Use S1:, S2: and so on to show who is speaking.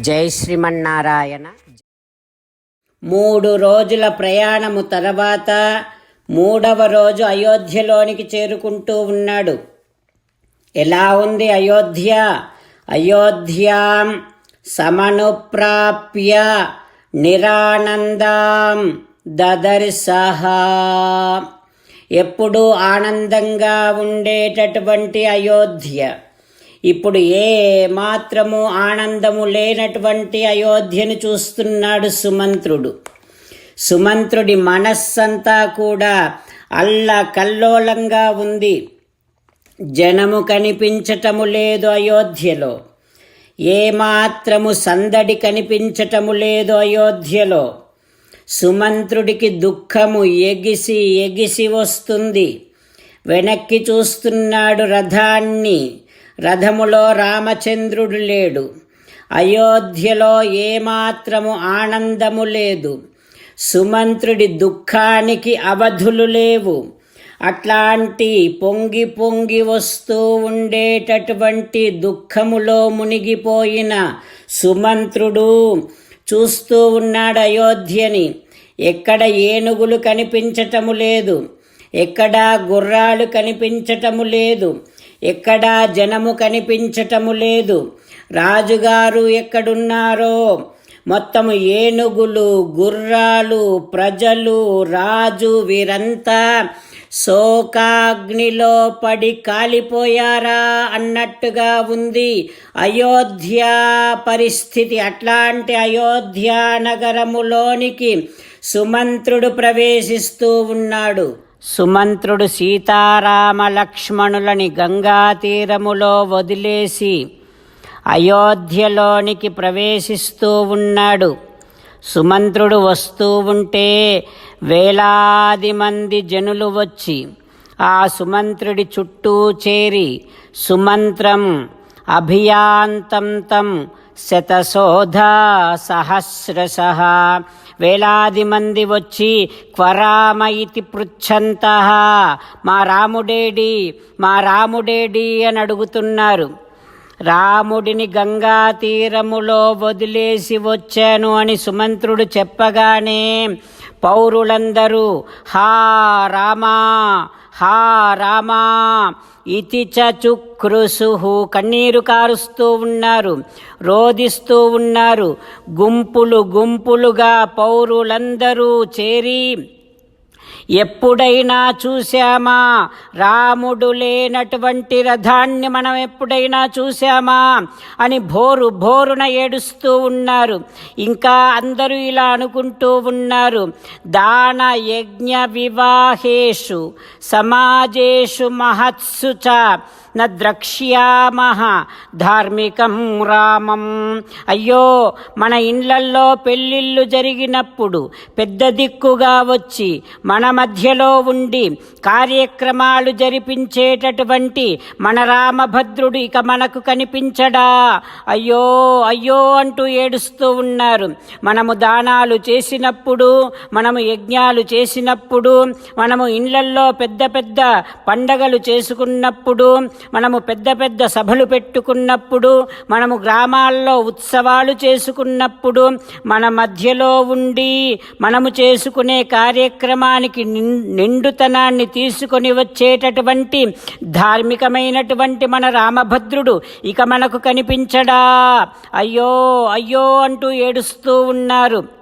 S1: జై శ్రీమన్నారాయణ. మూడు రోజుల ప్రయాణము తర్వాత మూడవ రోజు అయోధ్యలోనికి చేరుకుంటూ ఉన్నాడు. ఎలా ఉంది అయోధ్య? అయోధ్యాం సమనుప్రాప్య నిరానందాం దదర్శహ ఎప్పుడూ ఆనందంగా ఉండేటటువంటి అయోధ్య. ఇప్పుడు ఏ మాత్రము ఆనందము లేనటువంటి అయోధ్యను చూస్తున్నాడు సుమంత్రుడు. సుమంత్రుడి మనస్సంతా కూడా అల్ల కల్లోలంగా ఉంది. జనము కనిపించటము లేదు అయోధ్యలో. ఏమాత్రము సందడి కనిపించటము లేదు అయోధ్యలో. సుమంత్రుడికి దుఃఖము ఎగిసి ఎగిసి వస్తుంది. వెనక్కి చూస్తున్నాడు రథాన్ని. రథములో రామచంద్రుడు లేడు. అయోధ్యలో ఏమాత్రము ఆనందము లేదు. సుమంత్రుడి దుఃఖానికి అవధులు లేవు. అట్లాంటి పొంగి పొంగి వస్తూ ఉండేటటువంటి దుఃఖములో మునిగిపోయిన సుమంత్రుడు చూస్తూ ఉన్నాడు అయోధ్యని. ఎక్కడ ఏనుగులు కనిపించటము లేదు. ఎక్కడా గుర్రాలు కనిపించటము లేదు. ఎక్కడా జనము కనిపించటము లేదు. రాజుగారు ఎక్కడున్నారో? మొత్తము ఏనుగులు గుర్రాలు ప్రజలు రాజు వీరంతా శోకాగ్నిలో పడి కాలిపోయారా అన్నట్టుగా ఉంది. అయోధ్య పరిస్థితి అట్లాంటి అయోధ్య నగరములోనికి సుమంత్రుడు ప్రవేశిస్తూ ఉన్నాడు. సుమంత్రుడు సీతారామ లక్ష్మణులని గంగా తీరములో వదిలేసి అయోధ్యలోనికి ప్రవేశిస్తూ ఉన్నాడు. సుమంత్రుడు వస్తూ ఉంటే వేలాది మంది జనులు వచ్చి ఆ సుమంత్రుడి చుట్టూ చేరి సుమంత్రం అభియాంతం తం శతశోధ సహస్రశ వేలాది మంది వచ్చి క్వరామ ఇతి పృచ్ఛంత. మా రాముడేడి మా రాముడేడి అని అడుగుతున్నారు. రాముడిని గంగా తీరములో వదిలేసి వచ్చాను అని సుమంత్రుడు చెప్పగానే పౌరులందరూ హా రామా హా రామా ఇతి చుక్రుసు కన్నీరు కారుస్తూ ఉన్నారు రోదిస్తూ ఉన్నారు. గుంపులు గుంపులుగా పౌరులందరూ చేరి ఎప్పుడైనా చూశామా? రాముడు లేనటువంటి రథాన్ని మనం ఎప్పుడైనా చూశామా? అని భోరు భోరున ఏడుస్తూ ఉన్నారు. ఇంకా అందరూ ఇలా అనుకుంటూ ఉన్నారు. దాన యజ్ఞ వివాహేషు సమాజేషు మహత్సు చ న ద్రక్ష్యామహ ధార్మికం రామం. అయ్యో మన ఇండ్లల్లో పెళ్ళిళ్ళు జరిగినప్పుడు పెద్ద దిక్కుగా వచ్చి మన మధ్యలో ఉండి కార్యక్రమాలు జరిపించేటటువంటి మన రామభద్రుడు ఇక మనకు కనిపించడా? అయ్యో అయ్యో అంటూ ఏడుస్తూ ఉన్నారు. మనము దానాలు చేసినప్పుడు మనము యజ్ఞాలు చేసినప్పుడు మనము ఇండ్లల్లో పెద్ద పెద్ద పండగలు చేసుకున్నప్పుడు మనము పెద్ద పెద్ద సభలు పెట్టుకున్నప్పుడు మనము గ్రామాల్లో ఉత్సవాలు చేసుకున్నప్పుడు మన మధ్యలో ఉండి మనము చేసుకునే కార్యక్రమానికి నిండుతనాన్ని తీసుకొని వచ్చేటటువంటి ధార్మికమైనటువంటి మన రామభద్రుడు ఇక మనకు కనిపించడా? అయ్యో అయ్యో అంటూ ఏడుస్తూ ఉన్నారు.